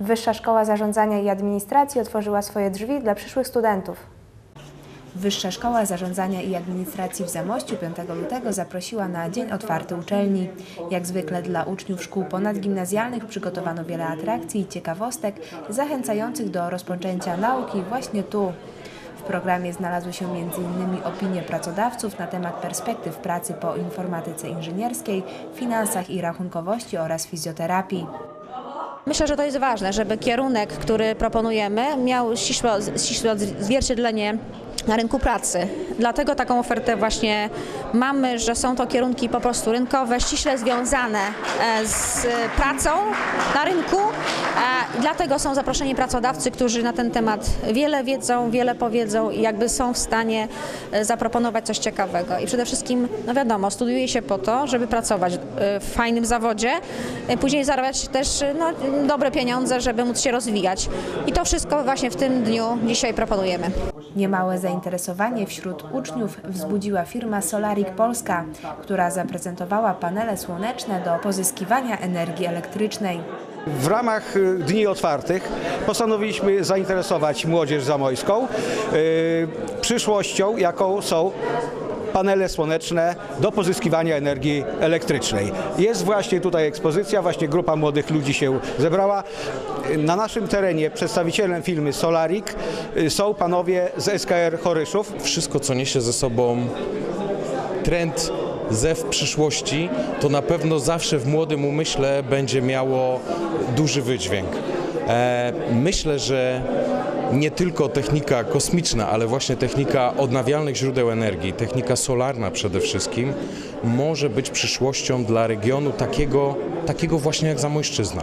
Wyższa Szkoła Zarządzania i Administracji otworzyła swoje drzwi dla przyszłych studentów. Wyższa Szkoła Zarządzania i Administracji w Zamościu 5 lutego zaprosiła na Dzień Otwarty Uczelni. Jak zwykle dla uczniów szkół ponadgimnazjalnych przygotowano wiele atrakcji i ciekawostek zachęcających do rozpoczęcia nauki właśnie tu. W programie znalazły się m.in. opinie pracodawców na temat perspektyw pracy po informatyce inżynierskiej, finansach i rachunkowości oraz fizjoterapii. Myślę, że to jest ważne, żeby kierunek, który proponujemy, miał ścisłe, odzwierciedlenie na rynku pracy. Dlatego taką ofertę właśnie mamy, że są to kierunki po prostu rynkowe, ściśle związane e, z pracą na rynku. E, Dlatego są zaproszeni pracodawcy, którzy na ten temat wiele wiedzą, wiele powiedzą i jakby są w stanie e, zaproponować coś ciekawego. I przede wszystkim, no wiadomo, studiuje się po to, żeby pracować w fajnym zawodzie, później zarabiać też no, dobre pieniądze, żeby móc się rozwijać. I to wszystko właśnie w tym dniu dzisiaj proponujemy. Niemałe zainteresowanie wśród uczniów wzbudziła firma Solarik Polska, która zaprezentowała panele słoneczne do pozyskiwania energii elektrycznej. W ramach y, Dni Otwartych postanowiliśmy zainteresować młodzież zamojską y, przyszłością, jaką są panele słoneczne do pozyskiwania energii elektrycznej. Jest właśnie tutaj ekspozycja, właśnie grupa młodych ludzi się zebrała. Na naszym terenie przedstawicielem firmy Solarik y, są panowie z SKR Choryszów. wszystko, co niesie ze sobą trend zew przyszłości, to na pewno zawsze w młodym umyśle będzie miało duży wydźwięk. E, myślę, że nie tylko technika kosmiczna, ale właśnie technika odnawialnych źródeł energii, technika solarna przede wszystkim, może być przyszłością dla regionu takiego, takiego właśnie jak Zamojszczyzna.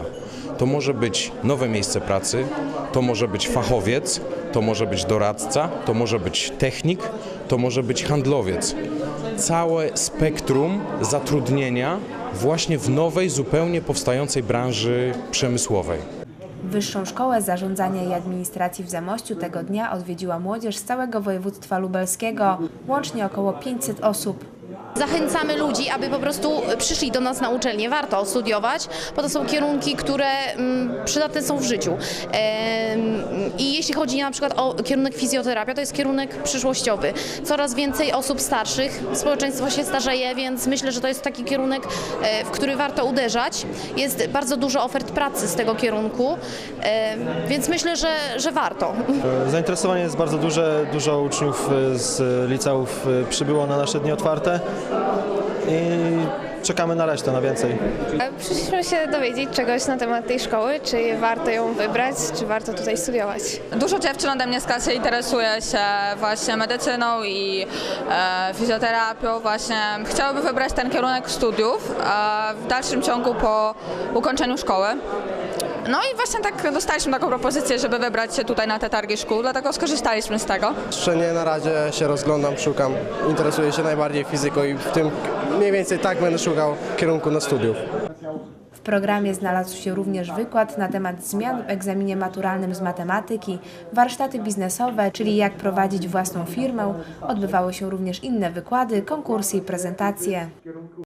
To może być nowe miejsce pracy, to może być fachowiec, to może być doradca, to może być technik, to może być handlowiec. Całe spektrum zatrudnienia właśnie w nowej, zupełnie powstającej branży przemysłowej. Wyższą Szkołę Zarządzania i Administracji w Zamościu tego dnia odwiedziła młodzież z całego województwa lubelskiego, łącznie około 500 osób. Zachęcamy ludzi, aby po prostu przyszli do nas na uczelnię. Warto studiować, bo to są kierunki, które mm, przydatne są w życiu. I jeśli chodzi na przykład o kierunek fizjoterapia, to jest kierunek przyszłościowy. Coraz więcej osób starszych, społeczeństwo się starzeje, więc myślę, że to jest taki kierunek, e, w który warto uderzać. Jest bardzo dużo ofert pracy z tego kierunku, em, więc myślę, że, że warto. Zainteresowanie jest bardzo duże, dużo uczniów y, z liceów przybyło na nasze dni otwarte i czekamy na resztę, na więcej. Przyszliśmy się dowiedzieć czegoś na temat tej szkoły, czy warto ją wybrać, czy warto tutaj studiować. Dużo dziewczyn ode mnie z klasy interesuje się właśnie medycyną i e, fizjoterapią. Właśnie chciałyby wybrać ten kierunek studiów e, w dalszym ciągu po ukończeniu szkoły. No i właśnie tak dostaliśmy taką propozycję, żeby wybrać się tutaj na te targi szkół, dlatego skorzystaliśmy z tego. Jeszcze nie na razie się rozglądam, szukam. Interesuję się najbardziej fizyką i w tym mniej więcej tak będę szukał kierunku na studiów. W programie znalazł się również wykład na temat zmian w egzaminie maturalnym z matematyki, warsztaty biznesowe, czyli jak prowadzić własną firmę. Odbywały się również inne wykłady, konkursy i prezentacje.